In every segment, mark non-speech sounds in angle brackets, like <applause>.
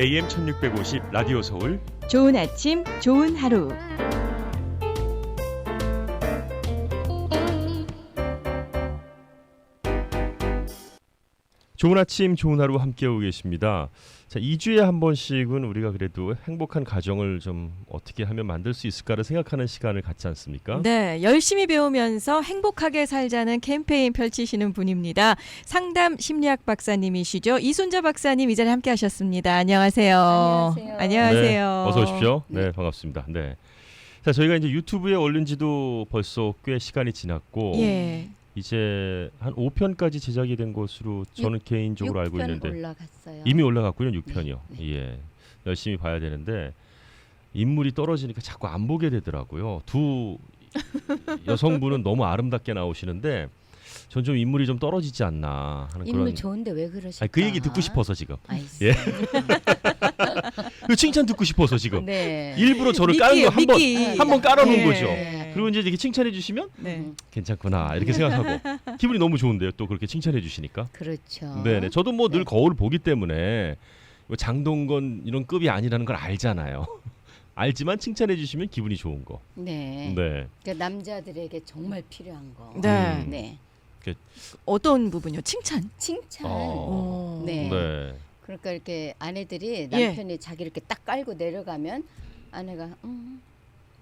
AM 1650 라디오 서울 좋은 아침, 좋은 하루. 좋은 아침 좋은 하루 함께하고 계십니다. 자, 2주에 한 번씩은 우리가 그래도 행복한 가정을 좀 어떻게 하면 만들 수 있을까를 생각하는 시간을 갖지 않습니까? 네, 열심히 배우면서 행복하게 살자는 캠페인 펼치시는 분입니다. 상담 심리학 박사님이시죠. 이순자 박사님 이 자리에 함께 하셨습니다. 안녕하세요. 안녕하세요. 안녕하세요. 네, 어서 오십시오. 네, 네. 반갑습니다. 네. 자, 저희가 이제 유튜브에 올린 지도 벌써 꽤 시간이 지났고 예. 이제 한 5편까지 제작이 된 것으로 저는 개인적으로 알고 6편 있는데 올라갔어요. 이미 올라갔군요. 6편이요. 네, 예. 열심히 봐야 되는데 인물이 떨어지니까 자꾸 안 보게 되더라고요. 두 <laughs> 여성분은 너무 아름답게 나오시는데 전 좀 인물이 좀 떨어지지 않나 하는 인물 그런 좋은데 왜 그러실까? 아니, 그 얘기 듣고 싶어서 지금. 아이씨. 예. <laughs> 그 칭찬 듣고 싶어서 지금. 네. 일부러 저를 까는 거 한번 미끼. 한번 깔아 놓은 예. 거죠. 네. 그리고 이제 이렇게 칭찬해 주시면 네. 음, 괜찮구나 이렇게 생각하고 <laughs> 기분이 너무 좋은데요. 또 그렇게 칭찬해 주시니까. 그렇죠. 네네. 저도 뭐 늘 네. 거울을 보기 때문에 뭐 장동건 이런 급이 아니라는 걸 알잖아요. <laughs> 알지만 칭찬해 주시면 기분이 좋은 거. 네. 네. 그러니까 남자들에게 정말 필요한 거. 네. 음. 네. 어떤 부분요? 칭찬. 칭찬. 어. 네. 네. 그러니까 이렇게 아내들이 예. 남편이 자기 이렇게 딱 깔고 내려가면 아내가 음,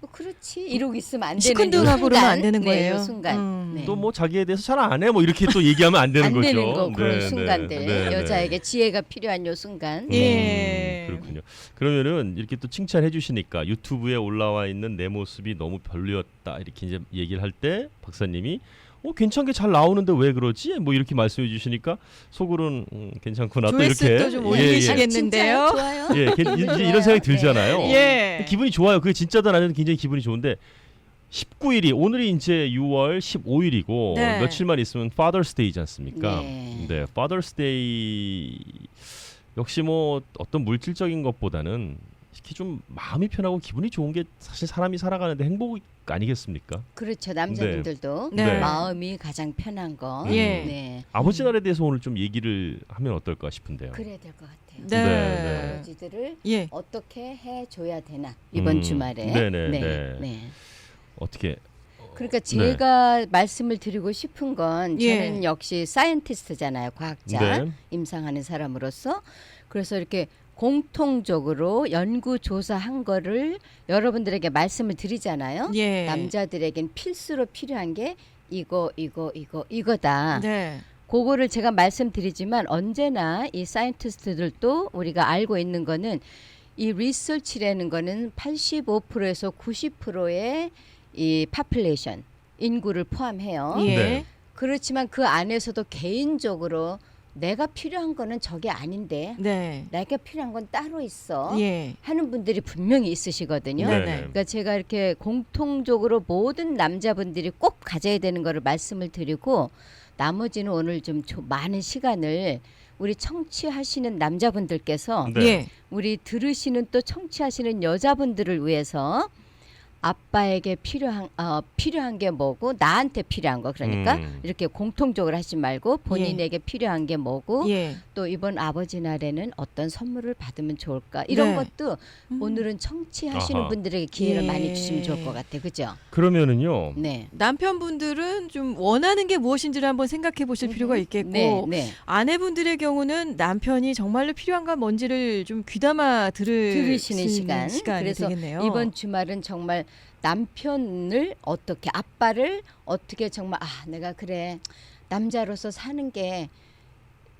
뭐 그렇지 이러고 있으면 안 되는 시큰둥하고 요 그러면 안. 되는 네, 거예요. 요 순간. 음. 네. 또 뭐 자기에 대해서 잘 안 해 뭐 이렇게 또 얘기하면 안 되는 안 거죠. 되는 거 그런 네, 순간들 네, 네, 네. 여자에게 지혜가 필요한 요 순간. 음, 예. 그렇군요. 그러면은 이렇게 또 칭찬해 주시니까 유튜브에 올라와 있는 내 모습이 너무 별로였다 이렇게 이제 얘기를 할 때 박사님이 어 괜찮게 잘 나오는데 왜 그러지? 뭐 이렇게 말씀해 주시니까 속으로는 음, 괜찮구나 또 조회수 이렇게 또좀 예, 올리시겠- 예. 겠는데요? 칭찬 좋아요. 예, 괜- 이제 좋아요. 이런 생각이 네. 들잖아요. 네. 예. 기분이 좋아요. 그게 진짜다 나는 굉장히 기분이 좋은데 19일이 오늘이 이제 6월 15일이고 네. 며칠만 있으면 Father's Day이지 않습니까? 네. 네, Father's Day 역시 뭐 어떤 물질적인 것보다는 특히 좀 마음이 편하고 기분이 좋은 게 사실 사람이 살아가는데 행복 아니겠습니까? 그렇죠. 남자분들도 네. 마음이 가장 편한 거. 예. 네. 아버지 날에 대해서 오늘 좀 얘기를 하면 어떨까 싶은데요. 그래야 될 것 같아요. 네. 네, 아버지들을 예. 어떻게 해줘야 되나 이번 음, 주말에. 네네, 네. 네. 네. 어떻게 그러니까 네. 제가 말씀을 드리고 싶은 건 예. 저는 역시 사이언티스트잖아요. 과학자, 네. 임상하는 사람으로서. 그래서 이렇게 공통적으로 연구 조사한 거를 여러분들에게 말씀을 드리잖아요. 예. 남자들에겐 필수로 필요한 게 이거 이거 이거 이거다. 네. 그거를 제가 말씀드리지만 언제나 이 사이언티스트들도 우리가 알고 있는 거는 이 리서치라는 거는 85%에서 90%의 이 파퓰레이션 인구를 포함해요. 예. 네. 그렇지만 그 안에서도 개인적으로 내가 필요한 거는 저게 아닌데 네. 내가 필요한 건 따로 있어 예. 하는 분들이 분명히 있으시거든요. 네. 네. 그러니까 제가 이렇게 공통적으로 모든 남자분들이 꼭 가져야 되는 거를 말씀을 드리고 나머지는 오늘 좀 조- 많은 시간을 우리 청취하시는 남자분들께서 네. 예. 우리 들으시는 또 청취하시는 여자분들을 위해서 아빠에게 필요한 어, 필요한 게 뭐고 나한테 필요한 거 그러니까 음. 이렇게 공통적으로 하지 말고 본인에게 필요한 게 뭐고 예. 또 이번 아버지 날에는 어떤 선물을 받으면 좋을까 이런 네. 것도 음. 오늘은 청취하시는 아하. 분들에게 기회를 예. 많이 주시면 좋을 것 같아요. 그죠? 그러면은요. 네. 남편분들은 좀 원하는 게 무엇인지를 한번 생각해 보실 필요가 있겠고 네, 네. 아내분들의 경우는 남편이 정말로 필요한가 뭔지를 좀 귀담아 들을 들으시는 수 시간. 그래서 되겠네요. 이번 주말은 정말 남편을 어떻게 아빠를 어떻게 정말 아 내가 그래 남자로서 사는 게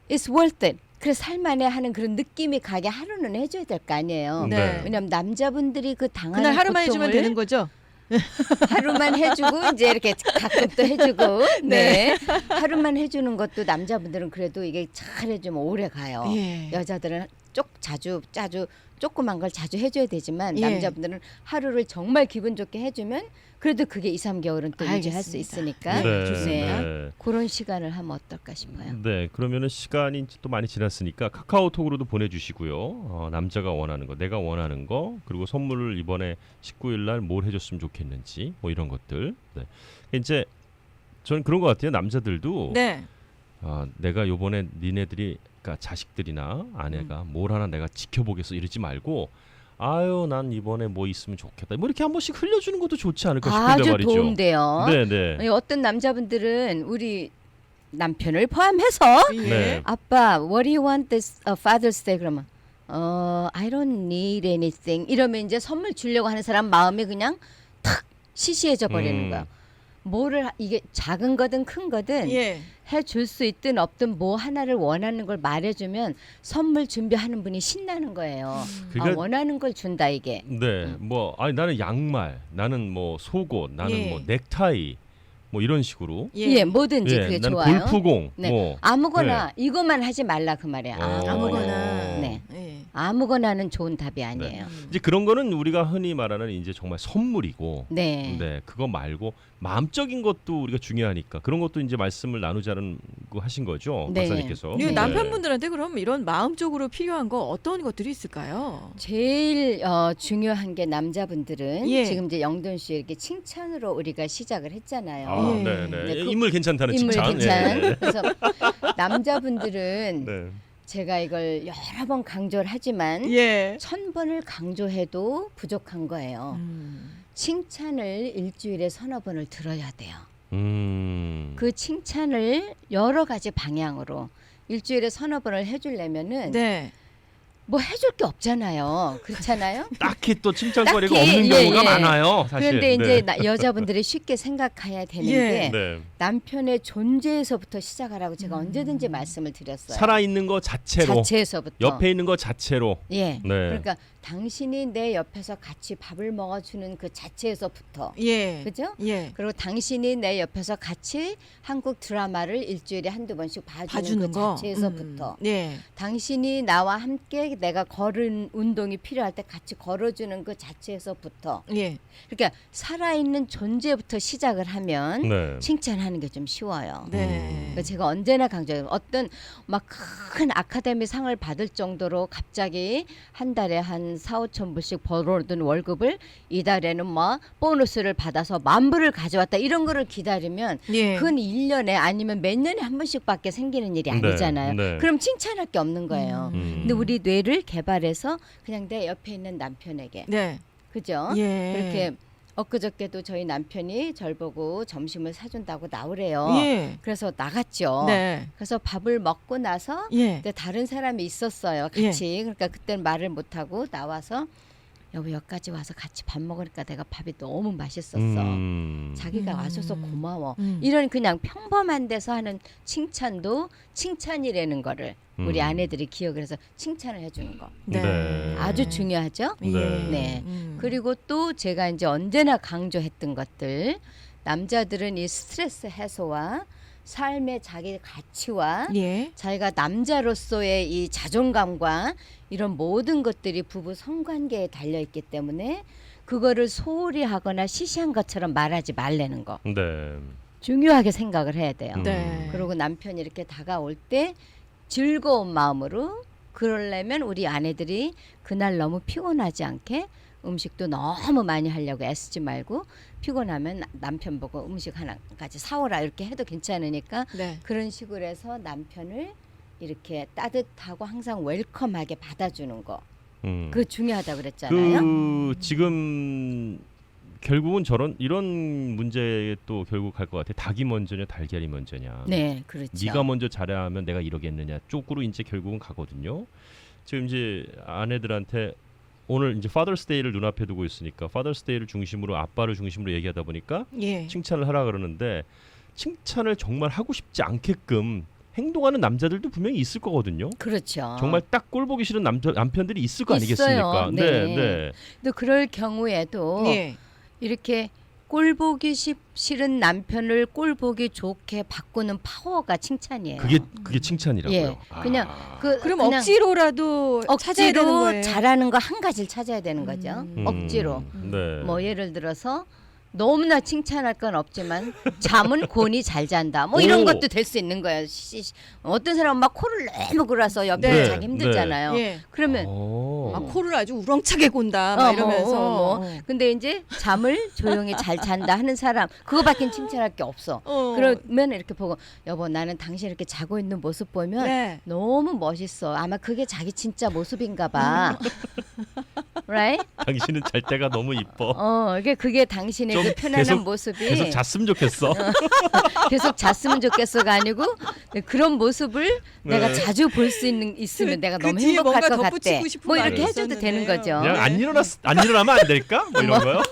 it's worth it. 그래 살만해 하는 그런 느낌이 가게 하루는 해줘야 될 거 아니에요. 네. 왜냐하면 남자분들이 그 당하는 그날 하루만 해주면 고통을 되는 거죠? <laughs> 하루만 해주고 이제 이렇게 가끔 또 해주고 <laughs> 네 하루만 해주는 것도 남자분들은 그래도 이게 잘 해주면 오래 가요. 예. 여자들은 쪽 자주 자주 조그만 걸 자주 해줘야 되지만 예. 남자분들은 하루를 정말 기분 좋게 해주면 그래도 그게 2, 3개월은 또 유지할 수. 있으니까 네, 좋습니다. 네. 그런 시간을 하면 어떨까 싶어요. 네, 그러면은 시간이 또 많이 지났으니까 카카오톡으로도 보내주시고요. 어, 남자가 원하는 거, 내가 원하는 거, 그리고 선물을 이번에 19일 날 뭘 해줬으면 좋겠는지, 뭐 이런 것들. 네, 이제 저는 그런 것 같아요. 남자들도 네. 아, 내가 요번에 니네들이 그러니까 자식들이나 아내가 뭘 하나 내가 지켜보겠어 이러지 말고 아유 난 이번에 뭐 있으면 좋겠다 뭐 이렇게 한 번씩 흘려주는 것도 좋지 않을까 싶은데 아주 말이죠. 도움돼요. 네네. 아니, 어떤 남자분들은 우리 남편을 포함해서 예. 네. 아빠, what do you want this uh, Father's Day 그러면 어, I don't need anything 이러면 이제 선물 주려고 하는 사람 마음이 그냥 탁 시시해져 버리는 음. 거야. 뭐를 하- 이게 작은 거든 큰 거든 예. 해줄 수 있든 없든 뭐 하나를 원하는 걸 말해주면 선물 준비하는 분이 신나는 거예요. 아, 그러니까 원하는 걸 준다 이게. 네, 뭐 아니 나는 양말, 나는 뭐 속옷, 나는 예. 뭐 넥타이, 뭐 이런 식으로. 예, 뭐든지 그게 나는 좋아요. 골프공, 네. 뭐 아무거나 이것만 하지 말라 그 말이야. 어. 아무거나. 아무거나. 네. 예. 아무거나는 좋은 답이 아니에요. 음. 이제 그런 거는 우리가 흔히 말하는 이제 정말 선물이고, 네. 네, 그거 말고 마음적인 것도 우리가 중요하니까 그런 것도 이제 말씀을 나누자는 거 하신 거죠, 네. 박사님께서. 이 네. 남편분들한테 그럼 이런 마음적으로 필요한 거 어떤 것들이 있을까요? 제일 어, 중요한 게 남자분들은 예. 지금 이제 영돈 씨 이렇게 칭찬으로 우리가 시작을 했잖아요. 아, 예. 네, 네. 네, 그- 인물 괜찮다는 인물 칭찬. 괜찮. 네. 그래서 <laughs> 남자분들은 네. 제가 이걸 여러 번 강조를 하지만 예. 천 번을 강조해도 부족한 거예요. 음. 칭찬을 일주일에 서너 번을 들어야 돼요. 음. 그 칭찬을 여러 가지 방향으로 일주일에 서너 번을 해주려면은 네. 뭐 해줄 게 없잖아요. 그렇잖아요. <laughs> 딱히 또 칭찬거리가 딱히, 없는 예, 경우가 예. 많아요, 사실. 그런데 이제 네. 나- 여자분들이 쉽게 생각해야 되는 예. 게 네. 남편의 존재에서부터 시작하라고 제가 음. 언제든지 말씀을 드렸어요. 살아 있는 거 자체로, 자체에서부터. 옆에 있는 거 자체로. 예. 네. 그러니까 당신이 내 옆에서 같이 밥을 먹어주는 그 자체에서부터. 예. 그죠? 예. 그리고 당신이 내 옆에서 같이 한국 드라마를 일주일에 한두 번씩 봐주는, 봐주는 그 거. 자체에서부터. 음. 예. 당신이 나와 함께 내가 걸은 운동이 필요할 때 같이 걸어주는 그 자체에서부터. 예. 그러니까 살아있는 존재부터 시작을 하면 네. 칭찬하는 게 좀 쉬워요. 네. 그러니까 제가 언제나 강조해요. 어떤 막 큰 아카데미 상을 받을 정도로 갑자기 한 달에 한 4, 5천 불씩 벌어오던 월급을 이달에는 뭐 보너스를 받아서 만 불을 가져왔다 이런 거를 기다리면 예. 그건 1년에 아니면 몇 년에 한 번씩밖에 생기는 일이 네, 아니잖아요. 네. 그럼 칭찬할 게 없는 거예요. 음. 근데 우리 뇌를 개발해서 그냥 내 옆에 있는 남편에게 네. 그죠? 예. 그렇게 엊그저께도 저희 남편이 절 보고 점심을 사준다고 나오래요. 예. 그래서 나갔죠. 네. 그래서 밥을 먹고 나서 예. 다른 사람이 있었어요. 같이. 그러니까 그때는 말을 못 하고 나와서 여보 여기까지 와서 같이 밥 먹으니까 내가 밥이 너무 맛있었어. 음. 자기가 음. 와줘서 고마워. 음. 이런 그냥 평범한 데서 하는 칭찬도 칭찬이라는 거를 우리 음. 아내들이 기억을 해서 칭찬을 해주는 거 네. 네. 아주 중요하죠. 예. 네. 음. 그리고 또 제가 이제 언제나 강조했던 것들 남자들은 이 스트레스 해소와 삶의 자기 가치와 예. 자기가 남자로서의 이 자존감과 이런 모든 것들이 부부 성관계에 달려 있기 때문에 그거를 소홀히 하거나 시시한 것처럼 말하지 말라는 거 네. 중요하게 생각을 해야 돼요. 음. 네. 그리고 남편이 이렇게 다가올 때 즐거운 마음으로 그러려면 우리 아내들이 그날 너무 피곤하지 않게 음식도 너무 많이 하려고 애쓰지 말고 피곤하면 남편 보고 음식 하나까지 사오라 이렇게 해도 괜찮으니까 네. 그런 식으로 해서 남편을 이렇게 따뜻하고 항상 웰컴하게 받아주는 거. 음. 그거 중요하다고 그랬잖아요. 그 지금 결국은 저런 이런 문제에 또 결국 갈 것 같아. 닭이 먼저냐, 달걀이 먼저냐. 네, 그렇죠. 네가 먼저 잘하면 내가 이러겠느냐 쪽으로 이제 결국은 가거든요. 지금 이제 아내들한테 오늘 이제 파더스 데이를 눈앞에 두고 있으니까 파더스 데이를 중심으로 아빠를 중심으로 얘기하다 보니까 예. 칭찬을 하라 그러는데 칭찬을 정말 하고 싶지 않게끔 행동하는 남자들도 분명히 있을 거거든요. 그렇죠. 정말 딱 꼴 보기 싫은 남자 남편들이 있을 거 있어요. 아니겠습니까? 네. 네. 또 그럴 경우에도 예. 이렇게 꼴 보기 시- 싫은 남편을 꼴 보기 좋게 바꾸는 파워가 칭찬이에요. 그게 그게 칭찬이라고요. 예, 그냥 아. 그 그럼 그냥 억지로라도 찾아야 되는 억지로 거예요. 잘하는 거 한 가지를 찾아야 되는 거죠. 음. 억지로. 네. 뭐 예를 들어서 너무나 칭찬할 건 없지만 잠은 곤히 잘 잔다. 뭐 이런 오. 것도 될 수 있는 거예요. 시- 시- 어떤 사람은 막 코를 너무 골아서 옆에 네. 자기 힘들잖아요. 예. 그러면 어. 아, 코를 아주 우렁차게 곤다. 어, 막 뭐, 이러면서. 어, 뭐. 근데 이제 잠을 조용히 잘 잔다 하는 사람 그거밖에 칭찬할 게 없어. 어. 그러면 이렇게 보고 여보 나는 당신 이렇게 자고 있는 모습 보면 네. 너무 멋있어. 아마 그게 자기 진짜 모습인가 봐. <laughs> right? 당신은 잘 때가 너무 이뻐. 어, 이게 그게 당신의 좀그 <laughs> 편안한 계속- 모습이 계속 잤으면 좋겠어. <laughs> 계속 잤으면 좋겠어가 아니고 네, 그런 모습을 네. 내가 자주 볼 수 있는 있으면 그- 내가 그 너무 뒤에 행복할 뭔가 것 덧붙이고 같대. 싶은 뭐 말이 이렇게 해줘도 되는 있었는데요. 거죠. 그냥 안 일어났 안 일어나면 안 될까? 뭐 이런 거요. <laughs>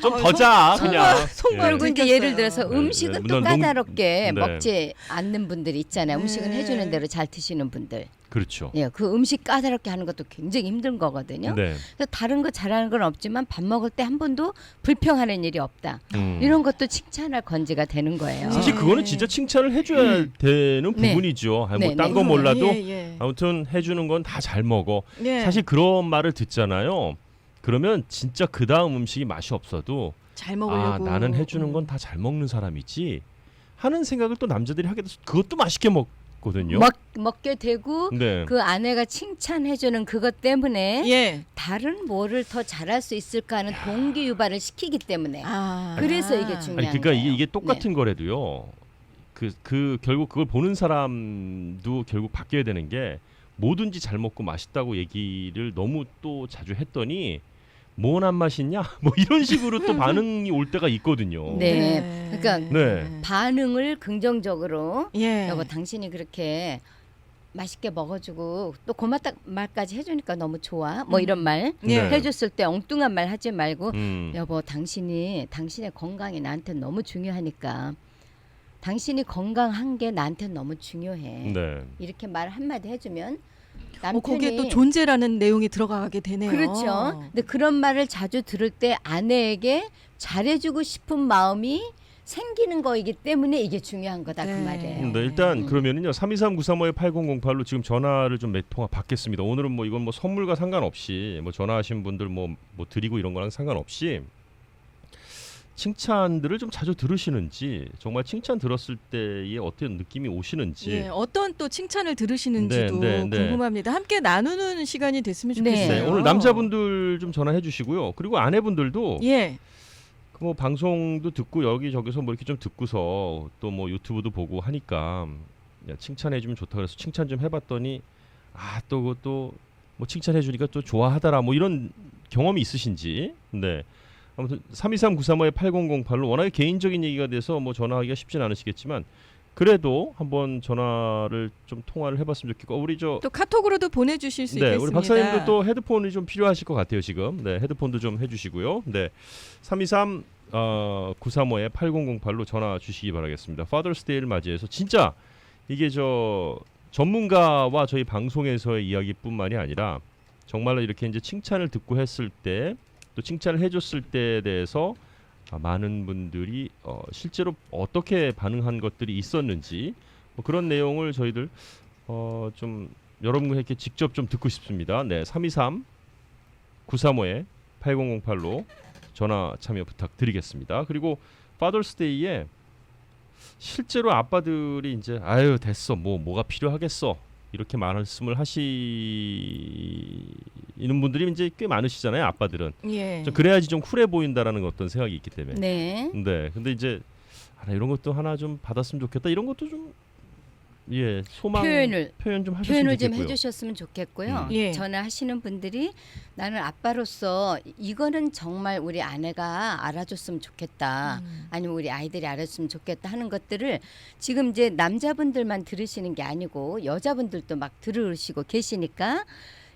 좀 어, 더자 그냥. 속말 그리고 이제 들켰어요. 예를 들어서 네, 음식은 네. 또 물론 농- 까다롭게 네. 먹지 않는 분들이 있잖아요. 음식은 네. 해주는 대로 잘 드시는 분들. 그렇죠. 예, 그 음식 까다롭게 하는 것도 굉장히 힘든 거거든요. 네. 그래서 다른 거 잘하는 건 없지만 밥 먹을 때 한 번도 불평하는 일이 없다. 음. 이런 것도 칭찬할 건지가 되는 거예요. 사실 네. 그거는 진짜 칭찬을 해줘야 되는 네. 부분이죠. 네, 뭐딴 네. 거 몰라도 예, 예. 아무튼 해주는 건 다 잘 먹어. 예. 사실 그런 말을 듣잖아요. 그러면 진짜 그 다음 음식이 맛이 없어도 잘아 먹으려고. 나는 해주는 건 다 잘 먹는 사람이지 하는 생각을 또 남자들이 하게 돼서 그것도 맛있게 먹거든요. 먹 먹게 되고 네. 그 아내가 칭찬해주는 그것 때문에 예. 다른 뭐를 더 잘할 수 있을까 하는 동기 유발을 시키기 때문에 아. 그래서 이게 아니 중요한 그러니까 거예요. 이게 이게 네. 똑같은 거래도요. 그 그 결국 그걸 보는 사람도 결국 바뀌어야 되는 게 뭐든지 잘 먹고 맛있다고 얘기를 너무 또 자주 했더니 뭐안 맛있냐? <laughs> 뭐 이런 식으로 또 반응이 올 때가 있거든요. 네. 그러니까 네. 반응을 긍정적으로 예. 여보 당신이 그렇게 맛있게 먹어주고 또 고맙다 말까지 해주니까 너무 좋아 뭐 음. 이런 말 예. 네. 해줬을 때 엉뚱한 말 하지 말고 음. 여보 당신이 당신의 건강이 나한테 너무 중요하니까 당신이 건강한 게 나한테 너무 중요해 네. 이렇게 말 한마디 해주면 어, 남편이 거기에 또 존재라는 내용이 들어가게 되네요. 그렇죠. 근데 그런 말을 자주 들을 때 아내에게 잘해주고 싶은 마음이 생기는 거이기 때문에 이게 중요한 거다 네. 그 말이에요. 네, 일단 음. 그러면은요 323-935-8008로 지금 전화를 좀 몇 통화 받겠습니다. 오늘은 뭐 이건 뭐 선물과 상관없이 뭐 전화하신 분들 뭐 뭐 드리고 이런 거랑 상관없이 칭찬들을 좀 자주 들으시는지 정말 칭찬 들었을 때의 어떤 느낌이 오시는지 예, 어떤 또 칭찬을 들으시는지도 네, 네, 네. 궁금합니다. 함께 나누는 시간이 됐으면 네. 좋겠어요. 네, 오늘 남자분들 좀 전화해 주시고요. 그리고 아내분들도 예. 그뭐 방송도 듣고 여기저기서 뭐 이렇게 좀 듣고서 또 뭐 유튜브도 보고 하니까 야, 칭찬해 주면 좋다 그래서 칭찬 좀 해봤더니 아 또 그것도 뭐 칭찬해 주니까 또 좋아하더라 뭐 이런 경험이 있으신지 네 아무튼 323-935-8008로 워낙에 개인적인 얘기가 돼서 뭐 전화하기가 쉽진 않으시겠지만 그래도 한번 전화를 좀 통화를 해봤으면 좋겠고 우리 저 또 카톡으로도 보내주실 수 네, 있겠습니다. 우리 박사님도 또 헤드폰이 좀 필요하실 것 같아요 지금. 네, 헤드폰도 좀 해주시고요. 네, 323 어, 935에 8008로 전화 주시기 바라겠습니다. Father's Day를 맞이해서 진짜 이게 저 전문가와 저희 방송에서의 이야기뿐만이 아니라 정말로 이렇게 이제 칭찬을 듣고 했을 때 또 칭찬을 해줬을 때에 대해서 아, 많은 분들이 어, 실제로 어떻게 반응한 것들이 있었는지 뭐 그런 내용을 저희들 어, 좀 여러분에게 직접 좀 듣고 싶습니다. 네, 323 935에 8008로 전화 참여 부탁드리겠습니다. 그리고 파더스 데이에 실제로 아빠들이 이제 아유 됐어 뭐 뭐가 필요하겠어 이렇게 말씀을 하시는 분들이 이제 꽤 많으시잖아요 아빠들은 예. 좀 그래야지 좀 쿨해 보인다라는 어떤 생각이 있기 때문에 네. 네 근데 이제 아, 나 이런 것도 하나 좀 받았으면 좋겠다 이런 것도 좀 예 소망 표현을 표현 좀 하셨으면 표현을 좀 좋겠고요. 해주셨으면 좋겠고요. 음. 예. 전화하시는 분들이 나는 아빠로서 이거는 정말 우리 아내가 알아줬으면 좋겠다. 음. 아니면 우리 아이들이 알았으면 좋겠다 하는 것들을 지금 이제 남자분들만 들으시는 게 아니고 여자분들도 막 들으시고 계시니까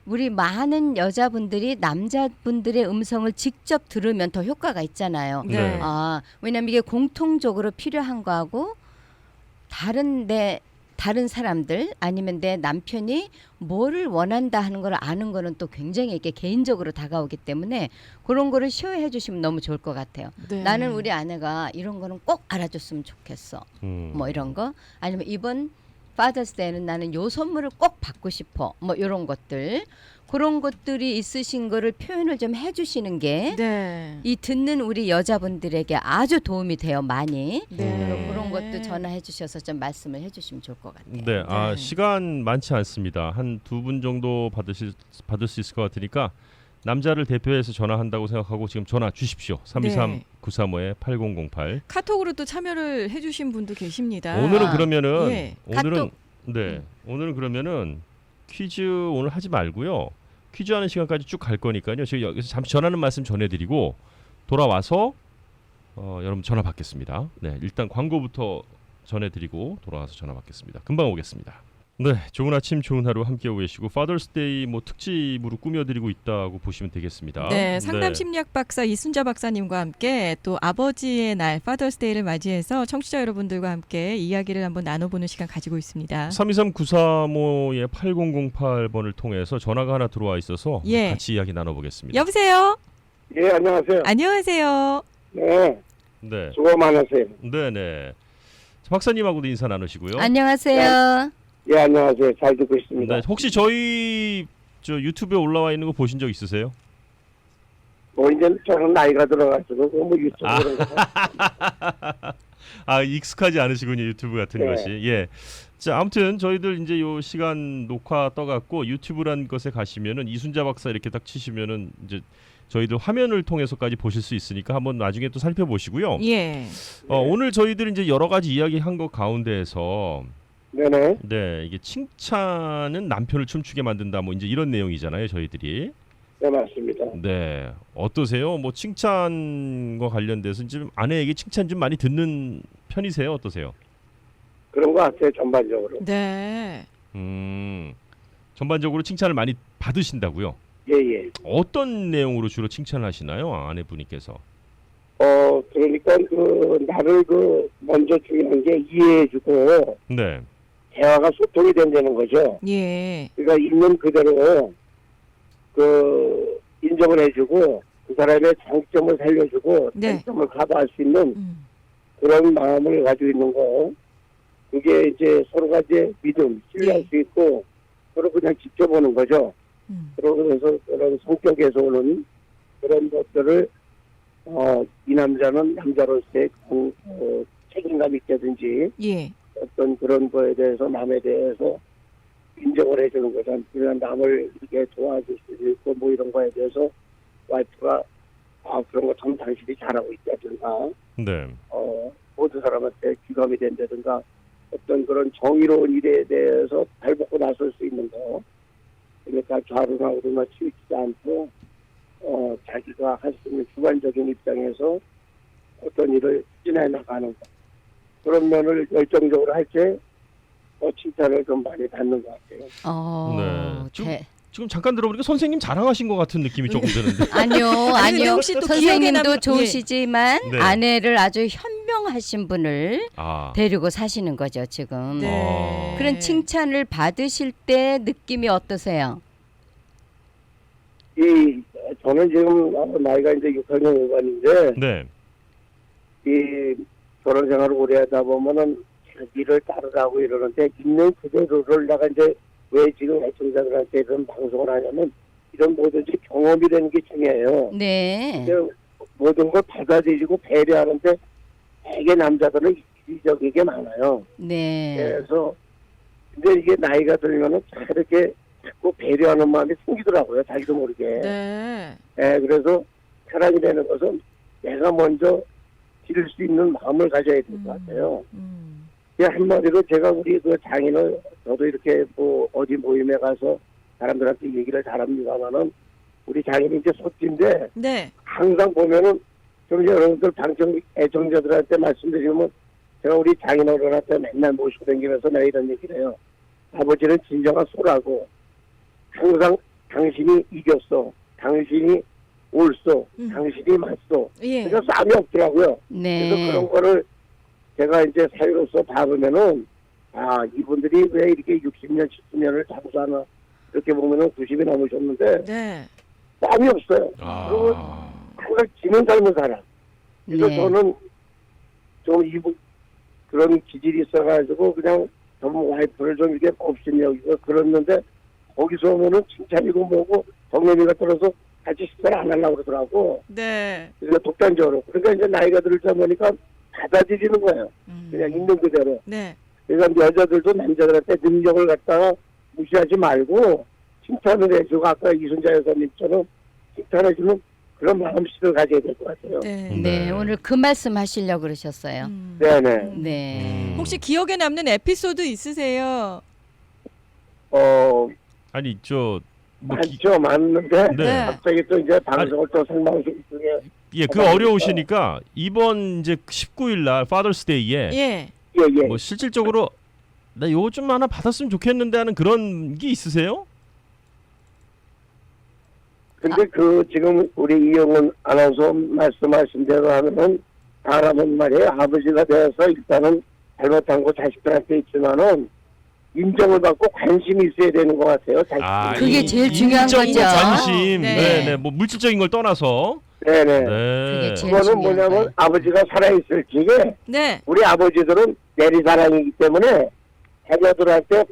우리 많은 여자분들이 남자분들의 음성을 직접 들으면 더 효과가 있잖아요. 네. 네. 아, 왜냐면 이게 공통적으로 필요한 거하고 다른 내 다른 사람들 아니면 내 남편이 뭐를 원한다 하는 걸 아는 거는 또 굉장히 이렇게 개인적으로 다가오기 때문에 그런 거를 쇼해 주시면 너무 좋을 것 같아요. 네. 나는 우리 아내가 이런 거는 꼭 알아줬으면 좋겠어. 음. 뭐 이런 거 아니면 이번 파더스 데이는 나는 요 선물을 꼭 받고 싶어. 뭐 이런 것들 그런 것들이 있으신 거를 표현을 좀 해주시는 게 이 네. 듣는 우리 여자분들에게 아주 도움이 돼요 많이. 네. 그런 것도 전화해 주셔서 좀 말씀을 해주시면 좋을 것 같아요. 네, 아 네. 시간 많지 않습니다. 한 두 분 정도 받으실 받을 수 있을 것 같으니까 남자를 대표해서 전화한다고 생각하고 지금 전화 주십시오. 323 네. 935에 8008. 카톡으로 또 참여를 해주신 분도 계십니다. 오늘은 그러면은 예. 오늘은 카톡. 네 오늘은 그러면은 퀴즈 오늘 하지 말고요. 퀴즈 하는 시간까지 쭉 갈 거니까요. 제가 여기서 잠시 전하는 말씀 전해드리고 돌아와서 어, 여러분 전화 받겠습니다. 네 일단 광고부터 전해드리고 돌아와서 전화 받겠습니다. 금방 오겠습니다. 네, 좋은 아침, 좋은 하루 함께 오고 계시고 파더스데이 뭐 특집으로 꾸며드리고 있다고 보시면 되겠습니다. 네, 상담 심리학 박사 이순자 박사님과 함께 또 아버지의 날 파더스데이를 맞이해서 청취자 여러분들과 함께 이야기를 한번 나눠보는 시간 가지고 있습니다. 323-935의 8008번을 통해서 전화가 하나 들어와 있어서 예. 같이 이야기 나눠보겠습니다. 여보세요. 예, 안녕하세요. 안녕하세요. 네, 네, 수고 많으세요. 네, 네. 박사님하고도 인사 나누시고요. 안녕하세요. 예, 안녕하세요. 잘 듣고 있습니다. 네, 혹시 저희 저 유튜브에 올라와 있는 거 보신 적 있으세요? 뭐 이제 저는 나이가 들어가지고 그뭐 유튜브 아. 그런 거. <laughs> 아 익숙하지 않으시군요 유튜브 같은 네. 것이. 예. 자 아무튼 저희들 이제 요 시간 녹화 떠갖고 유튜브란 것에 가시면은 이순자 박사 이렇게 딱 치시면은 이제 저희들 화면을 통해서까지 보실 수 있으니까 한번 나중에 또 살펴보시고요. 예. 어, 오늘 저희들 이제 여러 가지 이야기 한 것 가운데에서 네네. 네 이게 칭찬은 남편을 춤추게 만든다 뭐 이제 이런 내용이잖아요 저희들이. 네, 맞습니다. 네 어떠세요? 뭐 칭찬과 관련돼서 지금 아내에게 칭찬 좀 많이 듣는 편이세요? 어떠세요? 그런 거 같아요, 전반적으로. 네. 음 전반적으로 칭찬을 많이 받으신다고요? 예, 예. 어떤 내용으로 주로 칭찬을 하시나요 아내분께서? 어, 그러니까 그 나를 그 먼저 중요한 게 이해해주고 네. 대화가 소통이 된다는 거죠. 예. 그러니까 있는 그대로 그 인정을 해주고 그 사람의 장점을 살려주고 네. 장점을 커버할 수 있는 음. 그런 마음을 가지고 있는 거 그게 이제 서로가 이제 믿음 신뢰할 네. 수 있고 서로 그냥 지켜보는 거죠. 음. 그러면서 그런 성격에서 오는 그런 것들을 어, 이 남자는 남자로서의 그, 어, 책임감 있다든지 예. 어떤 그런 거에 대해서 남에 대해서 인정을 해주는 거죠. 그냥 남을 이렇게 도와줄 수도 있고 뭐 이런 거에 대해서 와이프가 아 그런 거참 당신이 잘하고 있다든가 네. 어, 모든 사람한테 귀감이 된다든가 어떤 그런 정의로운 일에 대해서 발벗고 나설 수 있는 거 그러니까 좌로나 우로나 치우치지 않고 어, 자기가 할 수 있는 주관적인 입장에서 어떤 일을 진해 나가는 거 그런 면을 열정적으로 할때 어, 칭찬을 좀 많이 받는 것 같아요. 어, 네. 지금 대- 지금 잠깐 들어보니까 선생님 자랑하신 것 같은 느낌이 조금 드는데. <laughs> 아니요, 아니, 아니요. 혹시 또 기억에 선생님도 남- 좋으시지만 네. 아내를 아주 현명하신 분을 아. 데리고 사시는 거죠 지금. 네. 어. 그런 칭찬을 받으실 때 느낌이 어떠세요? 이 저는 지금 어, 나이가 이제 6학년 5반인데 네. 이 결혼 생활을 오래 하다 보면은 자기를 따르라고 이러는데 있는 그대로를 내가 이제 왜 지금 애청자들한테 이런 방송을 하냐면 이런 뭐든지 경험이 되는 게 중요해요. 네. 모든 걸 받아들이고 배려하는데 되게 남자들은 이기적이게 많아요. 네. 그래서 근데 이게 나이가 들면은 이렇게 자꾸 배려하는 마음이 생기더라고요. 자기도 모르게. 네. 예, 그래서 사랑이 되는 것은 내가 먼저 기를 수 있는 마음을 가져야 될것 음. 같아요. 음. 예, 한마디로 제가 우리 그 장인을 저도 이렇게 뭐 어디 모임에 가서 사람들한테 얘기를 잘합니다만은 우리 장인이 이제 소띠인데 네. 항상 보면은 좀 여러분들 방청 애청자들한테 말씀드리면 제가 우리 장인 어른한테 맨날 모시고 다니면서 내가 이런 얘기를 해요. 아버지는 진정한 소라고 항상 당신이 이겼어. 당신이 옳소. 음. 당신이 맞소. 예. 그래서 싸움이 없더라고요. 그래서 네. 그런 거를 제가 이제 사회로서 봐보면은 아 이분들이 왜 이렇게 60년 70년을 장수하나 이렇게 보면은 90이 넘으셨는데 네. 싸움이 없어요. 그리고 아. 항상 지는 삶을 살아. 그래서 네. 저는 좀 이분 그런 기질이 있어가지고 그냥 좀 와이프를 좀 이렇게 여기서 그랬는데 거기서 오면은 칭찬이고 뭐고 동네미가 들어서 같이 식사를 안 하려고 그러더라고. 네. 그러니까 독단적으로. 그러니까 이제 나이가 들다 보니까 받아들이는 거예요. 음. 그냥 있는 그대로. 네. 그러니까 여자들도 남자들한테 능력을 갖다가 무시하지 말고 칭찬을 해주고 아까 이순자 여사님처럼 칭찬해주는 그런 마음씨를 가져야 될 것 같아요. 네. 음. 네, 네. 오늘 그 말씀 하시려고 그러셨어요. 음. 네네. 네. 음. 혹시 기억에 남는 에피소드 있으세요? 어, 아니 저 뭐 기, 많죠. 많은데 네. 갑자기 또 이제 방송을 또 생방송 중에 예, 그 어려우시니까 이번 이제 19일 날 파더스 데이에 예. 예예. 뭐 실질적으로 나 요거 좀 하나 받았으면 좋겠는데 하는 그런 게 있으세요? 근데 그 지금 우리 이영훈 아나운서 말씀하신 대로 하면은 사람은 말이에요. 아버지가 되어서 일단은 잘못한 거 자식들한테 있지만은 인정을 받고 관심이 있어야 되는 것 같아요. 자식들. 그게 이- 제일 중요한 인정과 거죠. 관심, 네. 네, 네, 뭐 물질적인 걸 떠나서, 네네. 네, 그게 제일 그거는 중요한 뭐냐면 거예요. 아버지가 살아있을 적에 네. 우리 아버지들은 내리사랑이기 때문에 자녀들한테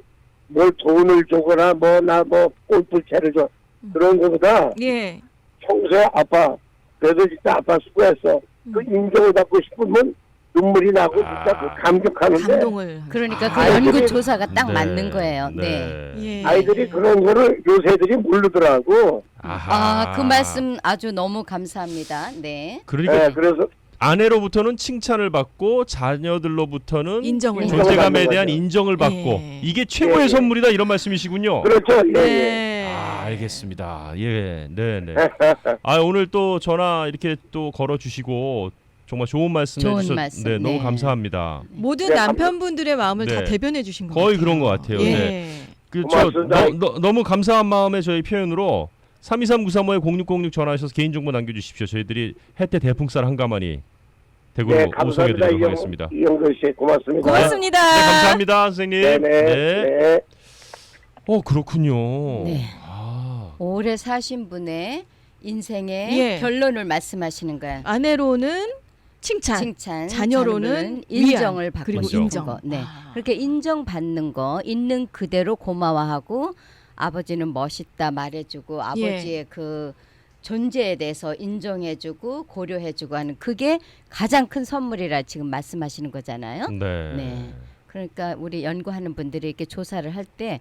뭘 돈을 주거나 뭐 나 뭐 골프채를 줘 그런 거보다 예. 평소에 아빠 그래도 진짜 아빠 수고했어 그 인정을 받고 싶으면 눈물이 나고 진짜 아. 그 감격하는데 감동을. 그러니까 그 아이들이- 연구 조사가 딱 네, 맞는 거예요. 네. 예. 아이들이 그런 거를 요새들이 모르더라고 아, 그 말씀 아주 너무 감사합니다. 네. 그러니까 네, 그래서 아내로부터는 칭찬을 받고 자녀들로부터는 인정을 존재감에 받는 대한 거죠. 인정을 받고 예. 이게 최고의 예, 예. 선물이다 이런 말씀이시군요. 그렇죠 예, 예. 네. 아, 알겠습니다. 예, 네, 네. <laughs> 아 오늘 또 전화 이렇게 또 걸어 주시고 정말 좋은 말씀 좋은 해주셔, 말씀, 네, 너무 네. 감사합니다. 모든 네, 남편분들의 마음을 다 네. 대변해 주신 것 거의 같아요. 그런 것 같아요. 예. 네. 그저 고맙습니다. 너무 감사한 마음에 저희 표현으로 323935에 0606 전화하셔서 개인정보 남겨주십시오. 저희들이 혜태 대풍살 한가마니 대구로 네 감사합니다 우송해드리도록 하겠습니다. 이영근 씨 고맙습니다 고맙습니다. 네, 감사합니다, 선생님. 네네 네. 어 그렇군요. 네. 아, 오래 사신 분의 인생의 예. 결론을 말씀하시는 거야. 아내로는 칭찬, 칭찬, 자녀로는 인정을 위안, 받고 그리고 싶은 인정. 거. 네. 아. 그렇게 인정받는 거 있는 그대로 고마워하고 아버지는 멋있다 말해주고 아버지의 그 존재에 대해서 인정해주고 고려해주고 하는 그게 가장 큰 선물이라 지금 말씀하시는 거잖아요. 네. 네. 그러니까 우리 연구하는 분들이 이렇게 조사를 할 때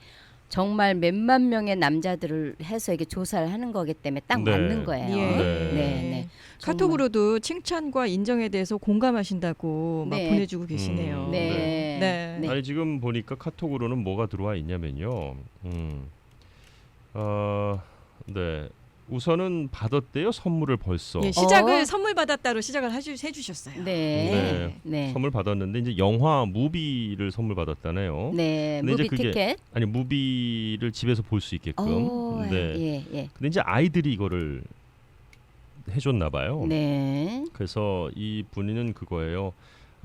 정말 몇만 명의 남자들을 해서 이게 조사를 하는 거기 때문에 딱 네. 맞는 거예요. 예. 네. 네, 네. 카톡으로도 칭찬과 인정에 대해서 공감하신다고 막 네. 보내주고 계시네요. 음, 네. 네. 네. 아니 지금 보니까 카톡으로는 뭐가 들어와 있냐면요. 음. 어, 네. 우선은 받았대요 선물을 벌써. 예, 시작을 어. 선물 받았다로 시작을 해주, 해주셨어요. 네. 네. 선물 받았는데 이제 영화 무비를 선물 받았다네요. 네. 근데 이제 무비 그게 티켓. 아니 무비를 집에서 볼 수 있게끔. 오, 네. 예, 예. 근데 이제 아이들이 이거를 해줬나 봐요. 네. 그래서 이 분이는 그거예요.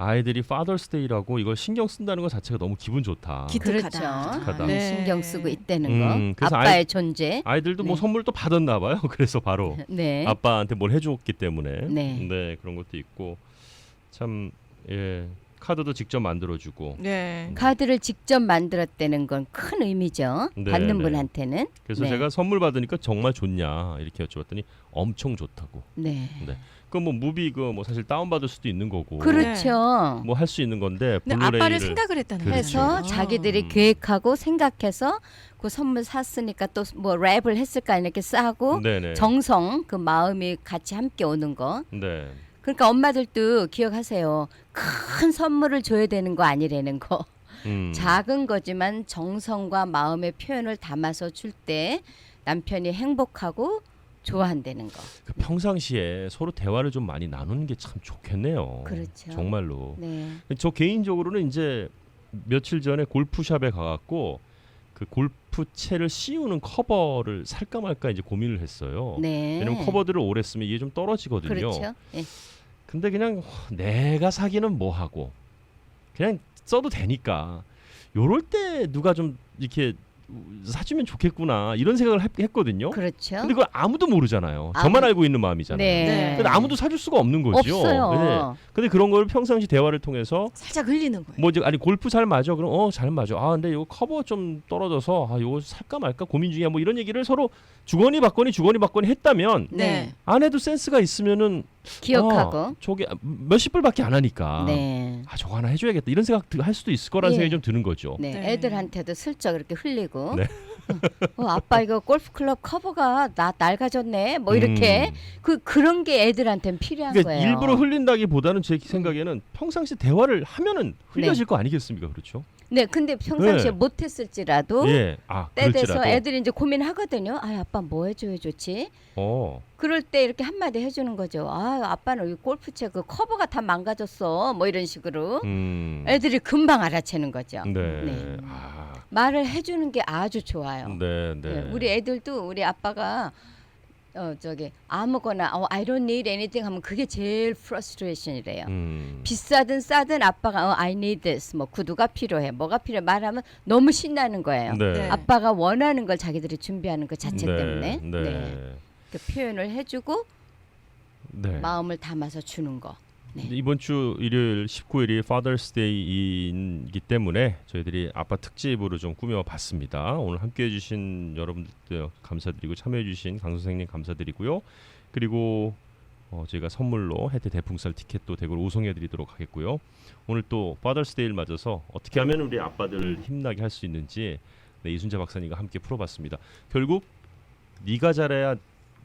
아이들이 파더스데이라고 이걸 신경 쓴다는 것 자체가 너무 기분 좋다. 기특하다. 그렇죠. 기특하다. 네, 네. 신경 쓰고 있다는 음, 거. 그래서 아빠의 아이- 존재. 아이들도 뭐 네. 선물 또 받았나 봐요. <laughs> 그래서 바로 <laughs> 네. 아빠한테 뭘 해줬기 때문에 네. 그런 것도 있고 참 예. 카드도 직접 만들어주고 네. 카드를 직접 만들었다는 건 큰 의미죠. 네, 받는 네. 분한테는. 그래서 네. 제가 선물 받으니까 정말 좋냐 이렇게 여쭤봤더니 엄청 좋다고. 네. 그 뭐 무비 그 뭐 사실 다운 받을 수도 있는 거고 그렇죠. 뭐 할 수 있는 건데 근데 블루레이를 아빠를 생각을 했다는 거죠. 그렇죠. 자기들이 음. 계획하고 생각해서 그 선물 샀으니까 또 뭐 랩을 했을까 이렇게 싸고 네네. 정성 그 마음이 같이 함께 오는 거. 네. 그러니까 엄마들도 기억하세요. 큰 선물을 줘야 되는 거 아니라는 거. 음. 작은 거지만 정성과 마음의 표현을 담아서 줄 때 남편이 행복하고 좋아한다는 거. 그 평상시에 서로 대화를 좀 많이 나누는 게 참 좋겠네요. 그렇죠. 정말로. 네. 저 개인적으로는 이제 며칠 전에 골프샵에 가갖고 그 골프채를 씌우는 커버를 살까 말까 이제 고민을 했어요. 네. 왜냐면 커버들을 오래 쓰면 이게 좀 떨어지거든요. 그렇죠. 예. 근데 그냥 내가 사기는 뭐 하고 그냥 써도 되니까 요럴 때 누가 좀 이렇게 사주면 좋겠구나 이런 생각을 했, 했거든요. 그렇죠. 근데 그걸 아무도 모르잖아요. 아무- 저만 알고 있는 마음이잖아요. 네. 근데 아무도 사줄 수가 없는 거죠. 없어요. 네. 근데 그런 걸 평상시 대화를 통해서 살짝 흘리는 거예요. 뭐 이제 아니 골프 잘 맞아 그럼 어 잘 맞아 아 근데 이거 커버 좀 떨어져서 아 이거 살까 말까 고민 중이야 뭐 이런 얘기를 서로 주거니 받거니 주거니 받거니 했다면 네. 아내도 센스가 있으면은 기억하고. 어, 저게 몇십 불밖에 안 하니까 네. 아 저거 하나 해줘야겠다 이런 생각 들- 할 수도 있을 거라는 예. 생각이 좀 드는 거죠. 네. 네. 애들한테도 슬쩍 이렇게 흘리고. 네. 어, 아빠 이거 골프 클럽 커버가 나 낡아졌네. 뭐 이렇게 음. 그 그런 게 애들한테는 필요한 그러니까 거예요. 일부러 흘린다기보다는 제 생각에는 평상시 대화를 하면은 흘려질 거 아니겠습니까, 그렇죠? 네, 근데 평상시에 네. 못했을지라도 예, 아 때 돼서 애들이 이제 고민하거든요. 아, 아빠 뭐 해줘야 좋지? 어, 그럴 때 이렇게 한마디 해주는 거죠. 아, 아빠는 이 골프채 그 커버가 다 망가졌어. 뭐 이런 식으로 음, 애들이 금방 알아채는 거죠. 네, 네. 아, 말을 해주는 게 아주 좋아요. 네, 네, 네, 우리 애들도 우리 아빠가 어 저기 아무거나 어, I don't need anything 하면 그게 제일 frustration이래요. 음, 비싸든 싸든 아빠가 어, I need this 뭐 구두가 필요해 뭐가 필요해 말하면 너무 신나는 거예요. 네, 네. 아빠가 원하는 걸 자기들이 준비하는 그 자체 네, 때문에 네, 네. 그 표현을 해주고 네. 마음을 담아서 주는 거. 네. 이번 주 일요일 19일이 Father's Day이기 때문에 저희들이 아빠 특집으로 좀 꾸며봤습니다. 오늘 함께해 주신 여러분들 감사드리고 참여해 주신 강 선생님 감사드리고요. 그리고 어, 저희가 선물로 혜태 대풍살 티켓도 대구로 우송해 드리도록 하겠고요. 오늘 또 Father's Day를 맞아서 어떻게 하면 우리 아빠들을 힘나게 할 수 있는지 네, 이순자 박사님과 함께 풀어봤습니다. 결국 네가 잘해야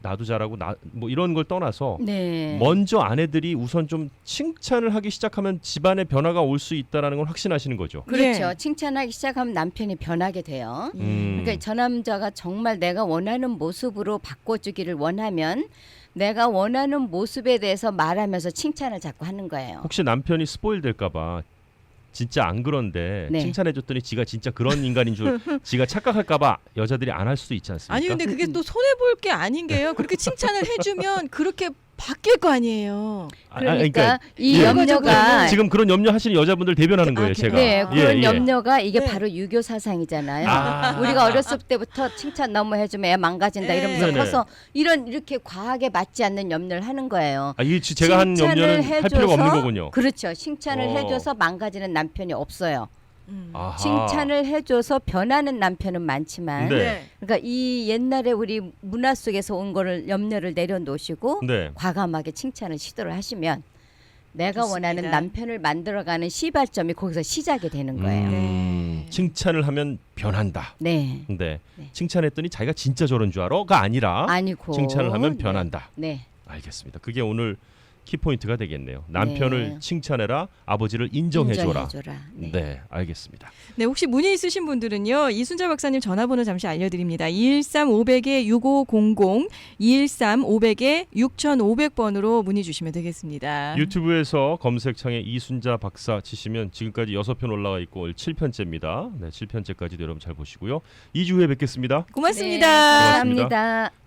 나도 잘하고 나 뭐 이런 걸 떠나서 네. 먼저 아내들이 우선 좀 칭찬을 하기 시작하면 집안에 변화가 올 수 있다라는 걸 확신하시는 거죠. 그렇죠. 네. 칭찬하기 시작하면 남편이 변하게 돼요. 음. 그러니까 저 남자가 정말 내가 원하는 모습으로 바꿔주기를 원하면 내가 원하는 모습에 대해서 말하면서 칭찬을 자꾸 하는 거예요. 혹시 남편이 스포일 될까봐 진짜 안 그런데 네. 칭찬해줬더니 지가 진짜 그런 인간인 줄 <laughs> 지가 착각할까봐 여자들이 안 할 수도 있지 않습니까? 아니 근데 그게 음, 음. 또 손해 볼 게 아닌 게요. 그렇게 칭찬을 해주면 그렇게 바뀔 거 아니에요. 아, 아, 그러니까, 이 예. 염려가 지금 그런 염려 하시는 여자분들 대변하는 거예요, 아, 제가. 네 예, 그런 예. 염려가 이게 네. 바로 유교 사상이잖아요. 아. 우리가 어렸을 때부터 칭찬 너무 해주면 애 망가진다 네. 이러면서 네네. 커서 이런 이렇게 과하게 맞지 않는 염려를 하는 거예요. 아, 이게 지- 제가 한 칭찬을 염려는 할 필요가 없는 해줘서 거군요. 그렇죠. 칭찬을 어. 해줘서 망가지는 남편이 없어요. 음. 아하. 칭찬을 해줘서 변하는 남편은 많지만 네. 그러니까 이 옛날에 우리 문화 속에서 온 거를 염려를 내려놓으시고 네. 과감하게 칭찬을 시도를 하시면 내가 좋습니다. 원하는 남편을 만들어가는 시발점이 거기서 시작이 되는 거예요. 음, 네. 칭찬을 하면 변한다. 네, 네. 네. 칭찬했더니 자기가 진짜 저런 줄 알아가 아니라 아니고 칭찬을 하면 네. 변한다. 네, 알겠습니다. 그게 오늘 키포인트가 되겠네요. 남편을 네. 칭찬해라, 아버지를 인정해줘라. 인정해줘라. 네. 네. 알겠습니다. 네, 혹시 문의 있으신 분들은요. 이순자 박사님 전화번호 잠시 알려드립니다. 213 500에 6500, 213 500에 6500번으로 문의 주시면 되겠습니다. 유튜브에서 검색창에 이순자 박사 치시면 지금까지 여섯 편 올라와 있고 오늘 7편째입니다. 네, 7편째까지도 여러분 잘 보시고요. 2주 후에 뵙겠습니다. 고맙습니다. 네, 고맙습니다. 감사합니다.